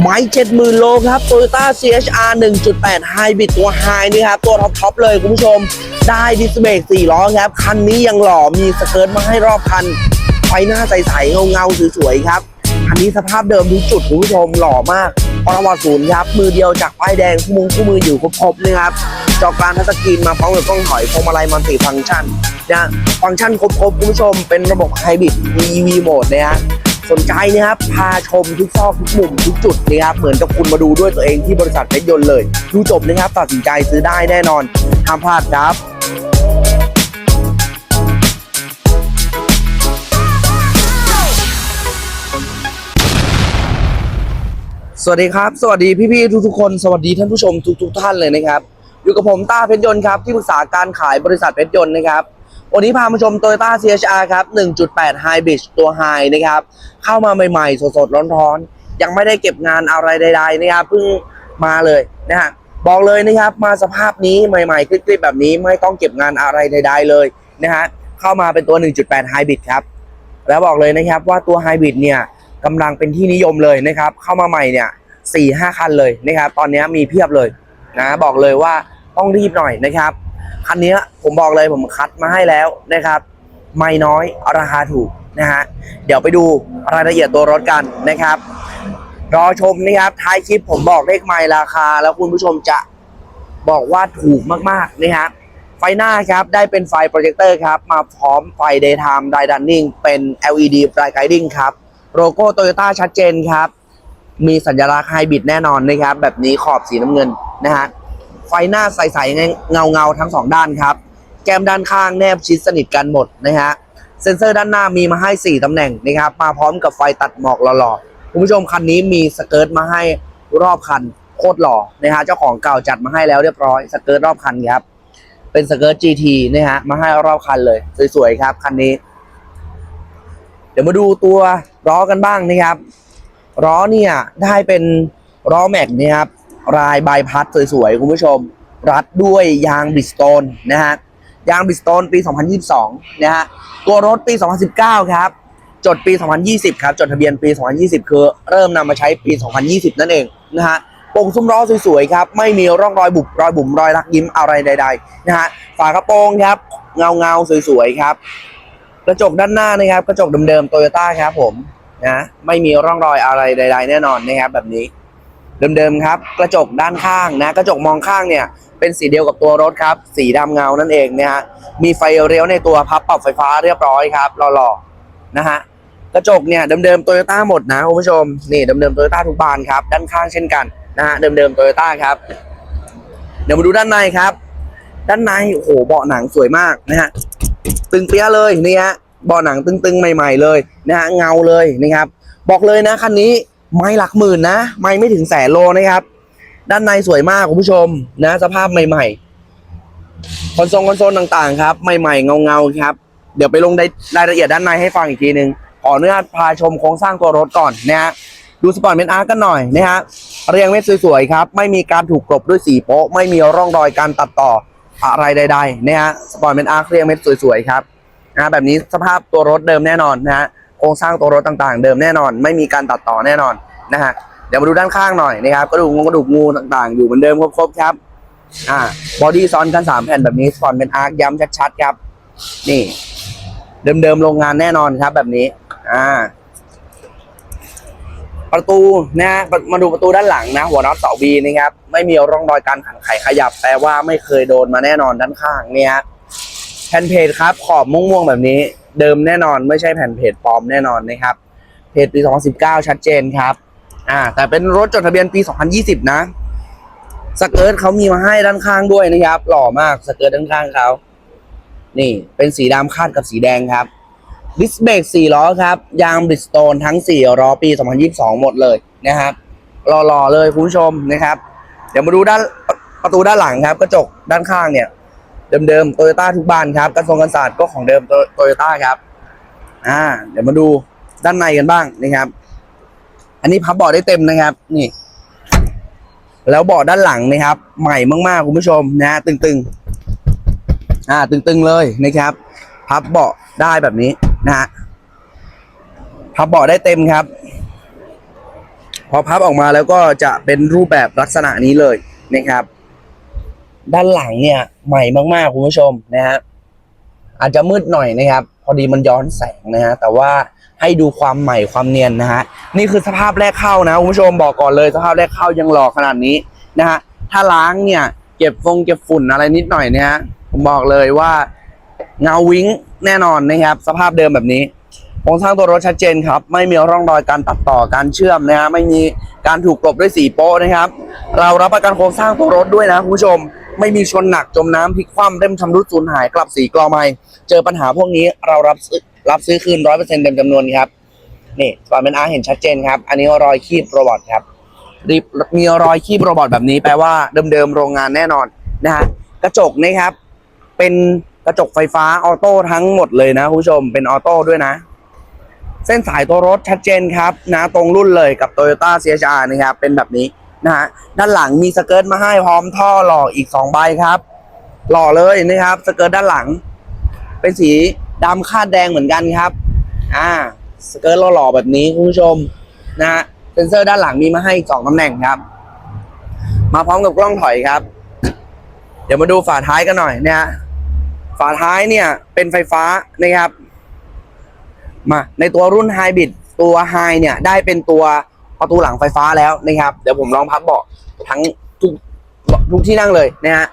ไม้เจ็ดหมื่นโลครับ Toyota CHR 1.8 Hybrid ตัวไฮนี่ครับ ตัวท็อปทอปเลยคุณผู้ชม ได้ดิสเบรก4ล้อครับ คันนี้ยังหล่อมีสเกิร์ตมาให้รอบคัน ไฟหน้าใส ๆ เงาๆสวย ๆ ครับ คันนี้สภาพเดิมทุกจุดคุณผู้ชมหล่อมากประวัติศูนย์ครับ มือเดียวจากป้ายแดงคู่มุงคู่มืออยู่ครบๆนะครับจอกการทัชสกรีนมาพร้อมกับกล้องถอยพวงมาลัยมัลติฟังก์ชันนะฟังก์ชันครบๆคุณผู้ชมเป็นระบบไฮบริด EV โหมดนะฮะ สนใจนะครับพาชมทุกซอกทุกมุมทุกจุดนะครับเหมือนกับคุณมาดูด้วยตัวเองที่บริษัทเพชรยนต์เลยดูจบนะครับตัดสินใจซื้อได้แน่นอนห้ามพลาดครับสวัสดีครับ สวัสดีพี่ๆทุกๆคน สวัสดีท่านผู้ชมทุกๆท่านเลยนะครับ อยู่กับผมต้าเพชรยนต์ครับที่ปรึกษาการขายบริษัทเพชรยนต์นะครับ วันนี้พามาชม Toyota CHR ครับ 1.8 Hybrid ตัว High นะครับ เข้ามาใหม่ๆ สดๆ ร้อนๆ ยังไม่ได้เก็บงานอะไรใด ๆ นะครับ เพิ่งมาเลยนะฮะ บอกเลยนะครับ มาสภาพนี้ใหม่ๆ คลิปๆแบบนี้ไม่ต้องเก็บงานอะไรใด ๆ เลยนะฮะ เข้ามาเป็นตัว 1.8 Hybrid ครับ แล้วบอกเลยนะครับว่าตัว Hybrid เนี่ยกำลังเป็นที่นิยมเลยนะครับ เข้ามาใหม่เนี่ยสี่ห้าคันเลยนะครับ ตอนนี้มีเพียบเลยนะ บอกเลยว่าต้องรีบหน่อยนะครับ คันนี้ผมบอกเลยผมคัดมาให้แล้วนะครับ ไม่น้อยราคาถูกนะฮะเดี๋ยวไปดูรายละเอียดตัวรถกันนะครับ รอชมนะครับท้ายคลิปผมบอกเลขไมล์ราคา แล้วคุณผู้ชมจะบอกว่าถูกมากๆนะครับไฟหน้าครับได้เป็นไฟโปรเจคเตอร์ครับ มาพร้อมไฟ daytime d i d a n n i n g เป็น LED bright guiding ครับโลโก้โตโยต้าชัดเจนครับ มีสัญลักษณ์ไฮบริดแน่นอนนะครับ แบบนี้ขอบสีน้ำเงินนะฮะ ไฟหน้าใสๆเงาเงาๆทั้งสองด้านครับ แก้มด้านข้างแนบชิดสนิทกันหมดนะฮะเซ็นเซอร์ด้านหน้ามีมาให้ 4 ตำแหน่งนะครับมาพร้อมกับไฟตัดหมอกหล่อๆคุณผู้ชมคันนี้มีสเกิร์ตมาให้รอบคันโคตรหล่อนะฮะเจ้าของเก่าจัดมาให้แล้วเรียบร้อยสเกิร์ตรอบคันครับเป็นสเกิร์ต GT นะฮะมาให้รอบคันเลยสวยๆครับคันนี้ เดี๋ยวมาดูตัวล้อกันบ้างนะครับล้อเนี่ยได้เป็นล้อแม็กนะครับ ลายใบพัดสวยๆ คุณผู้ชม รัดด้วยยางบิสโตนนะฮะยางบิสโตนปี 2022 นะฮะตัวรถปี 2019 ครับ จดปี 2020 ครับ จดทะเบียนปี 2020 คือเริ่มนำมาใช้ปี 2020 นั่นเองนะฮะโป่งซุ้มล้อสวยๆ ครับ ไม่มีร่องรอยบุบรอยบุ๋มรอยรักยิ้มอะไรใดๆนะฮะฝากระโปรงครับ เงาเงาสวยๆ ครับกระจกด้านหน้านะครับ กระจกเดิมๆโตโยต้าครับผมนะไม่มีร่องรอยอะไรใด ๆ แน่นอนนะครับแบบนี้ เดิมๆครับ กระจกด้านข้างนะ กระจกมองข้างเนี่ยเป็นสีเดียวกับตัวรถครับ สีดำเงานั่นเองนะฮะมีไฟเลี้ยวในตัวพับปรับไฟฟ้าเรียบร้อยครับหล่อๆนะฮะกระจกเนี่ยเดิมๆโตโยต้าหมดนะคุณผู้ชมนี่เดิมๆโตโยต้าทุกบานครับ ด้านข้างเช่นกันนะฮะเดิมๆโตโยต้าครับ เดี๋ยวมาดูด้านในครับ ด้านในโอ้โหเบาะหนังสวยมากนะฮะตึงเปี้ยเลยนี่ฮะเบาะหนังตึงๆใหม่ ๆเลยนะฮะเงาเลยนะครับ บอกเลยนะคันนี้ ไม่หลักหมื่นนะ ไม่ไม่ถึงแสนโลนะครับ ด้านในสวยมากคุณผู้ชมนะ สภาพใหม่ๆ คอนโซลคอนโซลต่างๆ ครับใหม่ๆเงาๆครับ เดี๋ยวไปลงรายละเอียดด้านในให้ฟังอีกทีหนึ่งขออนุญาตพาชมโครงสร้างตัวรถก่อนนะฮะดูสปอร์ตเมนอาร์กันหน่อยนะฮะเรียงเม็ดสวยๆครับ ไม่มีการถูกกลบด้วยสีโป๊ะ ไม่มีร่องรอยการตัดต่ออะไรใดๆนะฮะสปอร์ตเมนอาร์เรียงเม็ดสวยๆครับนะแบบนี้สภาพตัวรถเดิมแน่นอนนะฮะ โครงสร้างตัวรถต่างๆ เดิมแน่นอน ไม่มีการตัดต่อแน่นอนนะฮะเดี๋ยวมาดูด้านข้างหน่อยนะครับกระดูกงูกระดูกงูต่างๆ อยู่เหมือนเดิมครบๆครับอ่าบอดี้ซ้อนกันสามแผ่นแบบนี้สปอนเป็นอาร์คย้ำชัดๆครับนี่เดิมๆโรงงานแน่นอนครับแบบนี้ อ่า ประตูนะมาดูประตูด้านหลังนะ หัวน็อตเสาบีนะครับ ไม่มีร่องรอยการขันไขขยับแปลว่าไม่เคยโดนมาแน่นอนด้านข้างเนี่ยฮะ ผ่นเพจครับ ขอบม่วงๆแบบนี้ เดิมแน่นอนไม่ใช่แผ่นเพจปลอมแน่นอนนะครับ เพจปี 2019 ชัดเจนครับ อ่า แต่เป็นรถจดทะเบียนปี 2020 นะ สเกิร์ตเขามีมาให้ด้านข้างด้วยนะครับ หล่อมากสเกิร์ตด้านข้างเขานี่ เป็นสีดำคาดกับสีแดงครับดิสเบรก4ล้อครับ ยางบริสโตนทั้ง4ล้อปี 2022 หมดเลยนะครับหล่อๆเลยคุณผู้ชมนะครับ เดี๋ยวมาดูด้านประตูด้านหลังครับ กระจกด้านข้างเนี่ย เดิมๆโตโยต้าทุกบานครับกระทรวงการศาสตร์ก็ของเดิมโตโยต้าครับ อ่า เดี๋ยวมาดูด้านในกันบ้างนะครับ อันนี้พับเบาะได้เต็มนะครับ นี่ แล้วเบาะด้านหลังนะครับ ใหม่มากๆคุณผู้ชมนะฮะตึงๆ อ่า ตึงๆเลยนะครับ พับเบาะได้แบบนี้นะฮะพับเบาะได้เต็มครับ พอพับออกมาแล้วก็จะเป็นรูปแบบลักษณะนี้เลยนะครับ ด้านหลังเนี่ย ใหม่มากๆคุณผู้ชมนะฮะอาจจะมืดหน่อยนะครับ พอดีมันย้อนแสงนะฮะแต่ว่าให้ดูความใหม่ความเนียนนะฮะนี่คือสภาพแรกเข้านะคุณผู้ชมบอกก่อนเลย สภาพแรกเข้ายังหล่อขนาดนี้นะฮะถ้าล้างเนี่ย เก็บฟงเก็บฝุ่นอะไรนิดหน่อยเนี่ยฮะผมบอกเลยว่าเงาวิ้งแน่นอนนะครับ สภาพเดิมแบบนี้ โครงสร้างตัวรถชัดเจนครับ ไม่มีร่องรอยการตัดต่อการเชื่อมนะฮะไม่มีการถูกกลบด้วยสีโป๊ะนะครับ เรารับประกันโครงสร้างตัวรถด้วยนะคุณผู้ชม ไม่มีชนหนักจมน้ำพลิกคว่ำเล่มชำรุดสูญหายกลับสีกรอไม่เจอปัญหาพวกนี้เรารับซื้อรับซื้อคืนร้อยเปอร์เซ็นต์เต็มจำนวนครับนี่สปอร์ตเป็นอาเห็นชัดเจนครับ อันนี้รอยคีบโรบอทครับรีบมีรอยคีบโรบอทแบบนี้แปลว่าเดิมๆโรงงานแน่นอนนะฮะกระจกนะครับ เป็นกระจกไฟฟ้าออโต้ทั้งหมดเลยนะคุณผู้ชมเป็นออโต้ด้วยนะ เส้นสายตัวรถชัดเจนครับนะตรงรุ่นเลยกับ Toyota CHR นะครับเป็นแบบนี้นะฮะด้านหลังมีสเกิร์ตมาให้พร้อมท่อหล่ออีก2ใบครับ หล่อเลยนะครับสเกิร์ตด้านหลัง เป็นสีดำคาดแดงเหมือนกันครับอ่าสเกิร์ตหล่อๆแบบนี้คุณผู้ชมนะฮะเซนเซอร์ด้านหลังมีมาให้สองตำแหน่งครับ มาพร้อมกับกล้องถอยครับ เดี๋ยวมาดูฝาท้ายกันหน่อยนะฮะฝาท้ายเนี่ยเป็นไฟฟ้านะครับ มาในตัวรุ่นไฮบริดตัวไฮเนี่ยได้เป็นตัวประตูหลังไฟฟ้าแล้วนะครับ เดี๋ยวผมลองพับเบาะทั้งทุกทุกที่นั่งเลยนะฮะ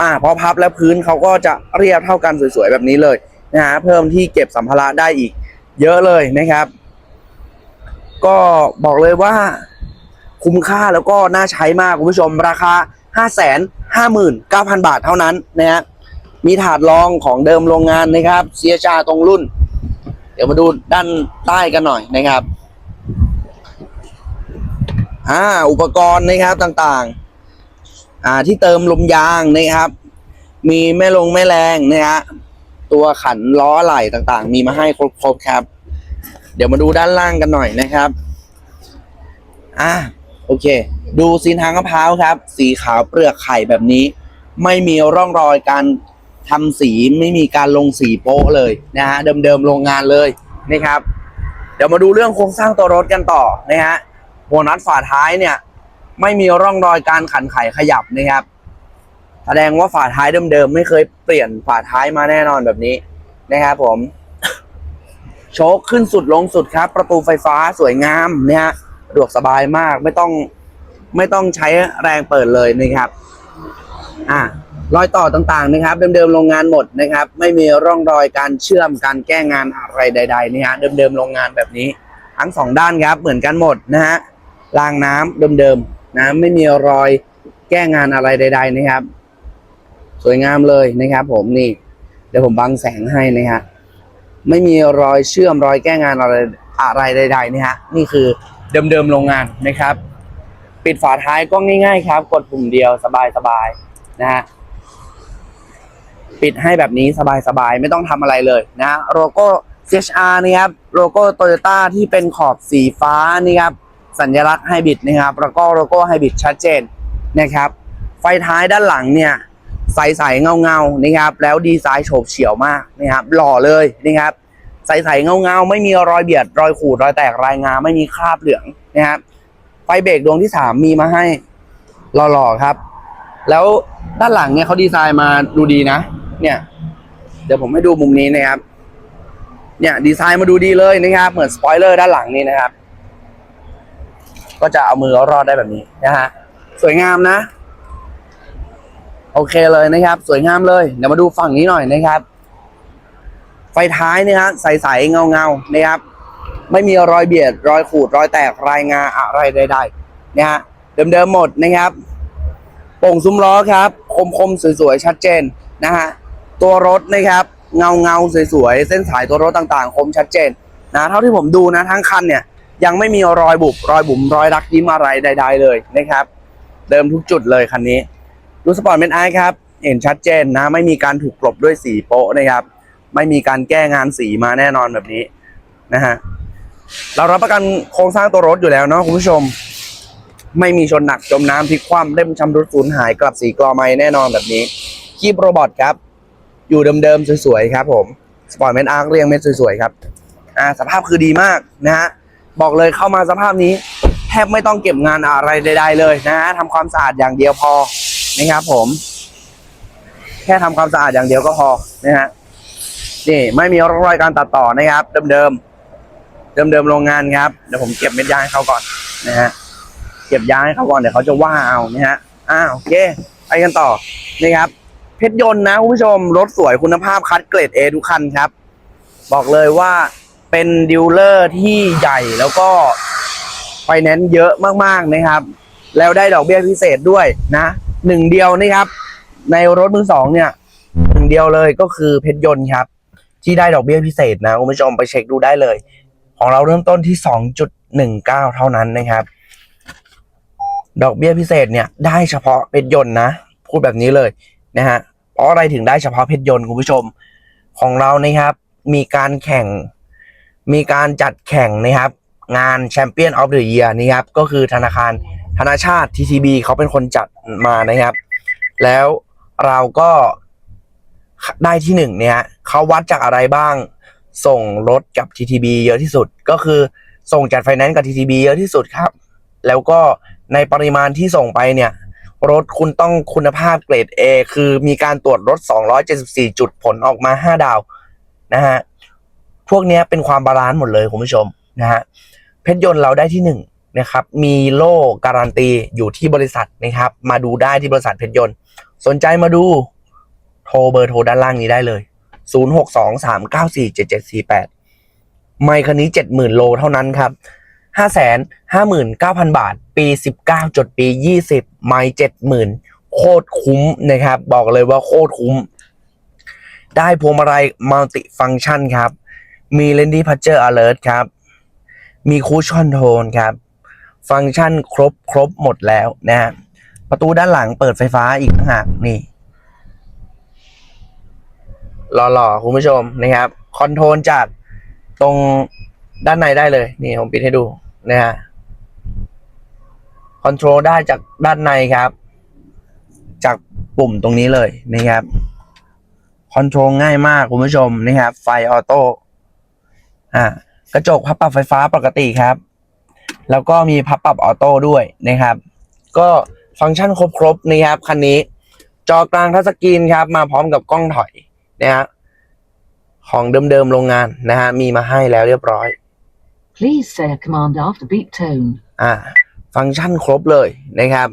อ่าพอพับแล้วพื้นเขาก็จะเรียบเท่ากันสวยๆแบบนี้เลยนะฮะเพิ่มที่เก็บสัมภาระได้อีก เยอะเลยนะครับ ก็บอกเลยว่าคุ้มค่าแล้วก็น่าใช้มากคุณผู้ชมราคา 5 5 9 0 0 0 บาทเท่านั้นนะฮะมีถาดรองของเดิมโรงงานนะครับเซียชาตรงรุ่น เดี๋ยวมาดูด้านใต้กันหน่อยนะครับอ่าอุปกรณ์นะครับต่างๆ อ่าที่เติมลมยางนะครับ มีแม่ลงแม่แรงนะฮะตัวขันล้อไหล่ต่างๆ มีมาให้ครบๆครับ เดี๋ยวมาดูด้านล่างกันหน่อยนะครับอ่าโอเค ดูซีนทางมะพร้าวครับ สีขาวเปลือกไข่แบบนี้ ไม่มีร่องรอยการ ทำสีไม่มีการลงสีโป๊ะเลยนะฮะเดิมๆโรงงานเลยนะครับ เดี๋ยวมาดูเรื่องโครงสร้างตัวรถกันต่อนะฮะหัวน็อตฝาท้ายเนี่ย ไม่มีร่องรอยการขันไขขยับนะครับ แสดงว่าฝาท้ายเดิมๆไม่เคยเปลี่ยนฝาท้ายมาแน่นอนแบบนี้นะครับผมโชคขึ้นสุดลงสุดครับ ประตูไฟฟ้าสวยงามนะฮะสะดวกสบายมากไม่ต้องไม่ต้องใช้แรงเปิดเลยนะครับ อ่า รอยต่อต่างๆนะครับ เดิมๆโรงงานหมดนะครับ ไม่มีร่องรอยการเชื่อมการแก้งานอะไรใด ๆ นี่ฮะเดิมๆโรงงานแบบนี้ทั้งสองด้านครับเหมือนกันหมดนะฮะรางน้ำเดิมๆนะไม่มีรอยแก้งานอะไรใด ๆ นะครับ สวยงามเลยนะครับ ผมนี่ เดี๋ยวผมบังแสงให้นะฮะไม่มีรอยเชื่อมรอยแก้งานอะไรอะไรใด ๆ นี่ฮะนี่คือเดิมๆโรงงานนะครับ ปิดฝาท้ายก็ง่าย ๆ ครับ กดปุ่มเดียวสบายๆนะฮะ ปิดให้แบบนี้สบายๆ ไม่ต้องทำอะไรเลยนะโลโก้ CHR นี่ครับโลโก้โตโยต้าที่เป็นขอบสีฟ้านี่ครับสัญลักษณ์ไฮบริดนะครับแล้วก็โลโก้ไฮบริดชัดเจนนะครับ ไฟท้ายด้านหลังเนี่ยใสๆเงาๆนะครับ แล้วดีไซน์โฉบเฉี่ยวมากนะครับหล่อเลยนะครับใสๆเงาๆ ไม่มีรอยเบียด รอยขูดรอยแตกรายงาไม่มีคราบเหลืองนะครับไฟเบรกดวงที่สามมีมาให้หล่อๆครับ แล้วด้านหลังเนี่ยเขาดีไซน์มาดูดีนะ เนี่ย เดี๋ยวผมให้ดูมุมนี้นะครับ เนี่ย ดีไซน์มาดูดีเลยนะครับ เหมือนสปอยเลอร์ด้านหลังนี่นะครับ ก็จะเอามือรอดได้แบบนี้นะฮะ สวยงามนะ โอเคเลยนะครับ สวยงามเลย เดี๋ยวมาดูฝั่งนี้หน่อยนะครับ ไฟท้ายนะครับใสๆเงาๆนะครับ ไม่มีรอยเบียด รอยขูด รอยแตก รายงาอะไรใดๆนะฮะ เดิมๆหมดนะครับ ป่งซุ้มล้อครับคมๆสวยๆ ชัดเจนนะฮะตัวรถนะครับ เงาเงาๆสวยๆ เส้นสายตัวรถต่างๆ คมชัดเจนนะเท่าที่ผมดูนะทั้งคันเนี่ยยังไม่มีรอยบุบรอยบุ๋มรอยรักยิ้มอะไรใด ๆ เลยนะครับ เดิมทุกจุดเลยคันนี้ดูสปอร์ตเป็นไอครับ เห็นชัดเจนนะ ไม่มีการถูกกลบด้วยสีโป๊ะนะครับ ไม่มีการแก้งานสีมาแน่นอนแบบนี้นะฮะเรารับประกันโครงสร้างตัวรถอยู่แล้วเนาะคุณผู้ชม ไม่มีชนหนักจมน้ำพลิกคว่ำเล่มชำรุดสูญหายกลับสีกรอไม้แน่นอนแบบนี้ คีบโรบอทครับ อยู่เดิมๆสวยๆครับผมสปอร์ตเมนอาร์เรียงเม็ดสวยๆครับอ่าสภาพคือดีมากนะฮะบอกเลยเข้ามาสภาพนี้ แทบไม่ต้องเก็บงานอะไรใดๆเลยนะฮะทำความสะอาดอย่างเดียวพอนะครับผมแค่ทำความสะอาดอย่างเดียวก็พอนะฮะนี่ไม่มีร่องรอยการตัดต่อนะครับ เดิมๆเดิมๆโรงงานครับเดี๋ยวผมเก็บเม็ดยางให้เขาก่อนนะฮะ เก็บยาให้เขาก่อนเดี๋ยวเขาจะว่าเอานะฮะอ้าวโอเคไปกันต่อนะครับเพชรยนต์นะคุณผู้ชมรถสวยคุณภาพคัดเกรด A ทุกคันครับ บอกเลยว่าเป็นดีลเลอร์ที่ใหญ่แล้วก็ไฟแนนซ์เยอะมากๆนะครับ แล้วได้ดอกเบี้ยพิเศษด้วยนะหนึ่งเดียวนะครับ ในรถมือสองเนี่ยหนึ่งเดียวเลยก็คือเพชรยนต์ครับ ที่ได้ดอกเบี้ยพิเศษนะคุณผู้ชมไปเช็คดูได้เลย ของเราเริ่มต้นที่สองจุดหนึ่งเก้าเท่านั้นนะครับ ดอกเบี้ยพิเศษเนี่ยได้เฉพาะเพชรยนต์นะ พูดแบบนี้เลยนะฮะเพราะอะไรถึงได้เฉพาะเพชรยนต์คุณผู้ชมของเรานะครับ มีการแข่ง มีการจัดแข่งนะครับ งานแชมเปี้ยนออฟเดอะเยียร์นี่ครับ ก็คือธนาคารธนาชาติ TTB เขาเป็นคนจัดมานะครับ แล้วเราก็ได้ที่หนึ่งเนี่ยเขาวัดจากอะไรบ้าง ส่งรถกับ TTB เยอะที่สุด ก็คือส่งจัดไฟแนนซ์กับ TTB เยอะที่สุดครับ แล้วก็ ในปริมาณที่ส่งไปเนี่ย รถคุณต้องคุณภาพเกรด A คือมีการตรวจรถ 274 จุดผลออกมา 5 ดาวนะฮะพวกนี้เป็นความบาลานซ์หมดเลยคุณผู้ชมนะฮะเพชรยนต์เราได้ที่หนึ่งนะครับ มีโล่การันตีอยู่ที่บริษัทนะครับ มาดูได้ที่บริษัทเพชรยนต์ สนใจมาดูโทรเบอร์โทรด้านล่างนี้ได้เลย 0623947748 ไมค์คันนี้ 70,000 โลเท่านั้นครับ 559,000 บาท ปี 19 จดปี 20 ไมค์70,000 โคตรคุ้มนะครับ บอกเลยว่าโคตรคุ้ม ได้พวงมาลัยมัลติฟัง c t ชันครับ มีเลนดี้พัชเจอร์อเลิร์ครับ มีคูชอนโทนครับ ฟังก์ชันครบครบหมดแล้วนะฮะประตูด้านหลังเปิดไฟฟ้าอีกต่างหากนี่หล่อๆ คุณผู้ชมนะครับ คอนโทรลจากตรงด้านในได้เลย นี่ผมปิดให้ดู นะฮะคอนโทรลได้จากด้านในครับ จากปุ่มตรงนี้เลยนะครับคอนโทรลง่ายมากคุณผู้ชมนะครับ ไฟออโต้อ่ากระจกพับปรับไฟฟ้าปกติครับ แล้วก็มีพับปรับออโต้ด้วยนะครับ ก็ฟังก์ชันครบๆนะครับคันนี้ จอกลางทัชสกรีนครับ มาพร้อมกับกล้องถอยนะฮะของเดิมๆโรงงานนะฮะมีมาให้แล้วเรียบร้อย Please say a command after beep tone. อ่าฟังก์ชันครบเลยนะครับ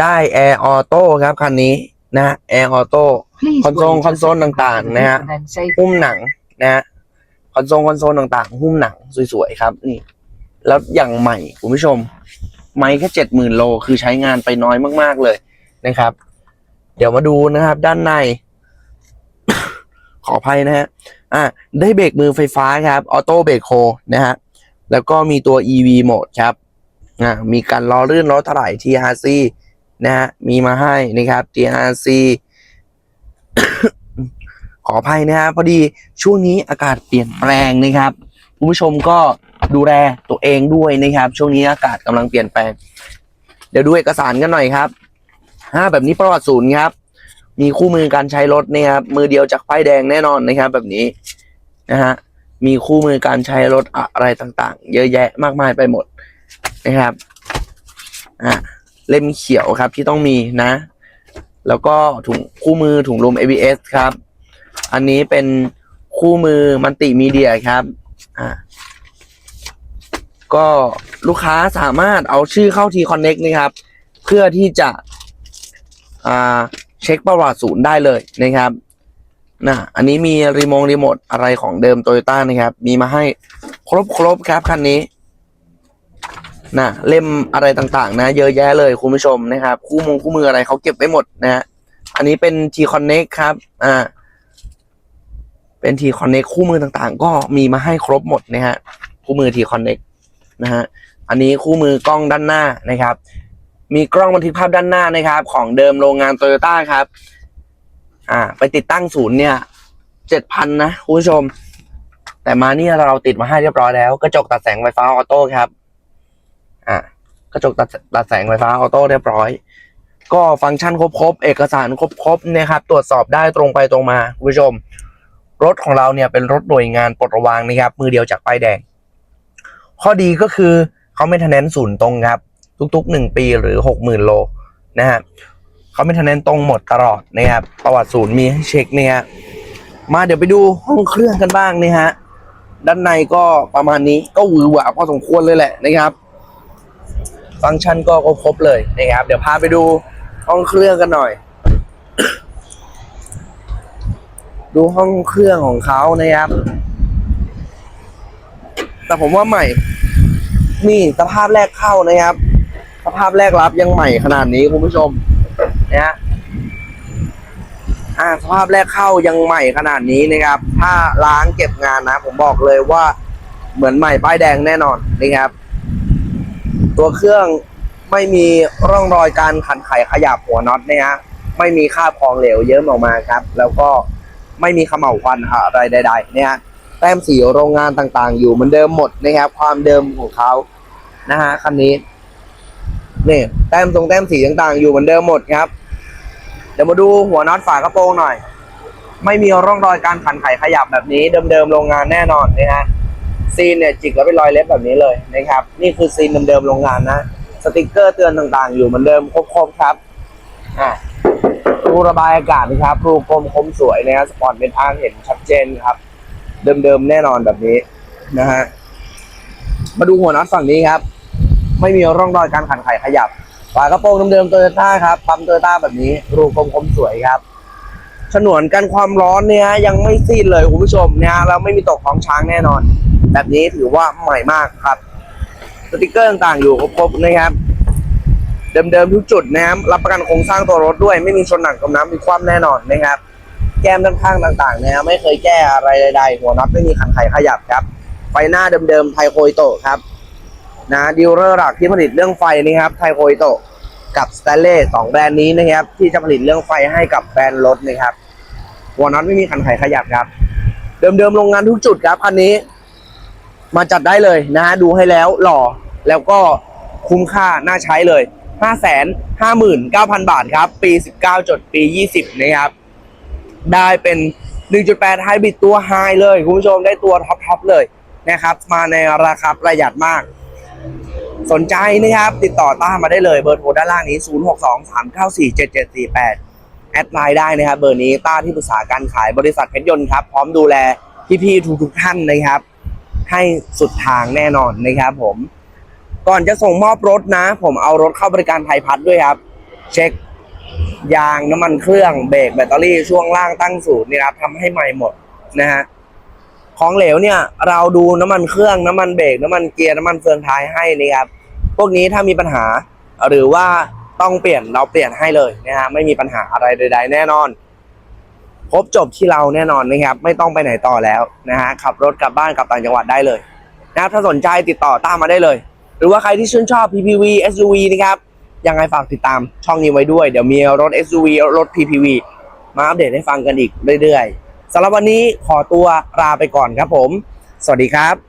ได้แอร์ออโต้ครับคันนี้นะแอร์ออโต้ Please คอนโซล wait คอนโซล a second ต่าง after ๆ the นะฮะ beep and then say หุ้มหนังนะฮะคอนโซลคอนโซลต่างๆ หุ้มหนังสวยๆครับนี่แล้วอย่างใหม่คุณผู้ชม ไม่แค่เจ็ดหมื่นโลคือใช้งานไปน้อยมากๆเลยนะครับ เดี๋ยวมาดูนะครับ ด้านใน ขออภัยนะฮะอะได้เบรกมือไฟฟ้าครับออโต้เบรกโฮนะฮะแล้วก็มีตัว EV โหมดครับอะมีการล้อลื่นล้อถลาย TRC นะฮะมีมาให้นะครับ TRC ขออภัยนะฮะพอดีช่วงนี้อากาศเปลี่ยนแปลงนะครับคุณผู้ชมก็ดูแลตัวเองด้วยนะครับ ช่วงนี้อากาศกำลังเปลี่ยนแปลง เดี๋ยวดูเอกสารกันหน่อยครับห้าแบบนี้ประวัติศูนย์ครับ มีคู่มือการใช้รถนี่ยครับมือเดียวจากป้ายแดงแน่นอนนะครับแบบนี้นะฮะมีคู่มือการใช้รถอะไรต่างๆ เยอะแยะมากมายไปหมดนะครับอะเล่มเขียวครับที่ต้องมีนะ แล้วก็ถุงคู่มือถุงลม ABS ครับ อันนี้เป็นคู่มือมัลติมีเดียครับอ่าก็ลูกค้าสามารถเอาชื่อเข้า T Connect นะครับ เพื่อที่จะอ่า ช็คประวัติศูนย์ได้เลยนะครับนะอันนี้มีรีโมงรีโมทอะไรของเดิมโตโยต้านะครับ มีมาให้ครบครบครับคันนี้นะเล่มอะไรต่างๆ นะ เยอะแยะเลยคุณผู้ชมนะครับ คู่มงคู่มืออะไรเขาเก็บไว้หมดนะฮะอันนี้เป็น T Connect ครับ อ่า เป็น T Connect คู่มือต่างๆ ก็มีมาให้ครบหมดนะฮะคู่มือ T Connect นะฮะอันนี้คู่มือกล้องด้านหน้านะครับ มีกล้องบันทึกภาพด้านหน้านะครับ ของเดิมโรงงานโตโยต้าครับ อ่า ไปติดตั้งศูนย์เนี่ยเจ็ดพันนะคุณผู้ชม แต่มาเนี่ยเราติดมาให้เรียบร้อยแล้ว กระจกตัดแสงไฟฟ้าออโต้ครับ อ่ากระจกตัดตัดแสงไฟฟ้าออโต้เรียบร้อย ก็ฟังก์ชันครบๆ เอกสารครบๆนะครับ ตรวจสอบได้ตรงไปตรงมาคุณผู้ชม รถของเราเนี่ยเป็นรถหน่วยงานปลดระวางนะครับ มือเดียวจากป้ายแดง ข้อดีก็คือเขาไม่ทันแนนศูนย์ตรงครับ ทุกๆหนึ่งปีหรือหกหมื่นโลนะฮะเขาไม่ทันแนนตรงหมดตลอดนะครับประวัติศูนย์มีให้เช็คเนี่ยมาเดี๋ยวไปดูห้องเครื่องกันบ้างนี่ฮะด้านในก็ประมาณนี้ก็หวือหวาพอสมควรเลยแหละนะครับ ฟังก์ชันก็ครบเลยนะครับ เดี๋ยวพาไปดูห้องเครื่องกันหน่อย ดูห้องเครื่องของเขานะครับ แต่ผมว่าใหม่ นี่สภาพแรกเข้านะครับ ภาพแรกรับยังใหม่ขนาดนี้คุณผู้ชมนะฮะอ่าสภาพแรกเข้ายังใหม่ขนาดนี้นะครับ ถ้าล้างเก็บงานนะ ผมบอกเลยว่าเหมือนใหม่ป้ายแดงแน่นอนนะครับ ตัวเครื่องไม่มีร่องรอยการขันไขขยับหัวน็อตนะฮะไม่มีคราบของเหลวเยิ้มออกมาครับ แล้วก็ไม่มีขม่าวควันอะไรใดๆเนี่ยฮะแต้มสีโรงงานต่างๆ อยู่เหมือนเดิมหมดนะครับ ความเดิมของเขานะฮะคันนี้ นี่แต้มตรงแต้มสีต่างๆ อยู่เหมือนเดิมหมดครับ เดี๋ยวมาดูหัวน็อตฝากระโปรงหน่อย ไม่มีร่องรอยการขันไขขยับแบบนี้เดิมๆโรงงานแน่นอนนะฮะซีนเนี่ยจิกแล้วเป็นรอยเล็บแบบนี้เลยนะครับ นี่คือซีนเดิมๆโรงงานนะสติกเกอร์เตือนต่างๆ อยู่เหมือนเดิมครบๆครับอ่ารูระบายอากาศนะครับรูกลมคมสวยนะครับสปอร์ตเป็นทางเห็นชัดเจนครับ เดิมๆแน่นอนแบบนี้นะฮะมาดูหัวน็อตฝั่งนี้ครับ ไม่มีร่องรอยการขันไขขยับฝากระโปรงเดิมๆโตโยต้าครับปั๊มโตโยต้าแบบนี้ รูกลมคมสวยครับฉนวนกันความร้อนเนี่ยยังไม่ซีดเลยคุณผู้ชมเนี่ยเราไม่มีตกของช้างแน่นอน แบบนี้ถือว่าใหม่มากครับสติกเกอร์ต่างๆอยู่ครบๆนะครับ เดิมๆทุกจุดนะครับรับประกันโครงสร้างตัวรถด้วย ไม่มีชนหนักกับน้ำมีความแน่นอนนะครับ แก้มด้านข้างต่างๆนะครับไม่เคยแก้อะไรใดๆหัวน็อตไม่มีขันไขขยับครับไฟหน้าเดิมๆไทโคอิโตะครับ นะดีลเลอร์หลักที่ผลิตเรื่องไฟนี่ครับไทโคอิโตะกับส t ตเล่สองแบรนด์นี้นะครับ ที่จะผลิตเรื่องไฟให้กับแบรนด์รถนะครับหัวน็อตไม่มีขันไขขยับครับ เดิมๆโรงงานทุกจุดครับคันนี้ มาจัดได้เลยนะฮะดูให้แล้วหล่อแล้วก็คุ้มค่าน่าใช้เลย 5 5 9 0 0 0 บาทครับ ปี 19 จดปี 20 นะครับ ได้เป็น 1.8ไฮบริดตัวไฮเลย คุณผู้ชมได้ตัวท็อปๆเลยนะครับ มาในราคาประหยัดมาก สนใจนะครับ ติดต่อต้ามาได้เลยเบอร์โทรด้านล่างนี้ 0623947748 แอดไลน์ได้นะครับ เบอร์นี้ต้าที่ปรึกษาการขายบริษัทเพชรยนต์ครับ พร้อมดูแลพี่ๆทุกๆท่านนะครับ ให้สุดทางแน่นอนนะครับผม ก่อนจะส่งมอบรถนะ ผมเอารถเข้าบริการไทยพัฒน์ด้วยครับ เช็คยางน้ำมันเครื่องเบรกแบตเตอรี่ช่วงล่างตั้งศูนย์นี่ครับทำให้ใหม่หมดนะฮะ ของเหลวเนี่ย เราดูน้ำมันเครื่องน้ำมันเบรกน้ำมันเกียร์น้ำมันเฟืองท้ายให้นี่ครับพวกนี้ถ้ามีปัญหาหรือว่าต้องเปลี่ยนเราเปลี่ยนให้เลยนะฮะไม่มีปัญหาอะไรใด ๆ แน่นอนครบจบที่เราแน่นอนนะครับ ไม่ต้องไปไหนต่อแล้วนะฮะขับรถกลับบ้านกลับต่างจังหวัดได้เลยนะครับถ้าสนใจติดต่อตามมาได้เลย หรือว่าใครที่ชื่นชอบ PPV SUV นะครับยังไงฝากติดตามช่องนี้ไว้ด้วย เดี๋ยวมีรถ SUV รถ PPV มาอัปเดตให้ฟังกันอีกเรื่อยๆ สำหรับวันนี้ขอตัวลาไปก่อนครับผม สวัสดีครับ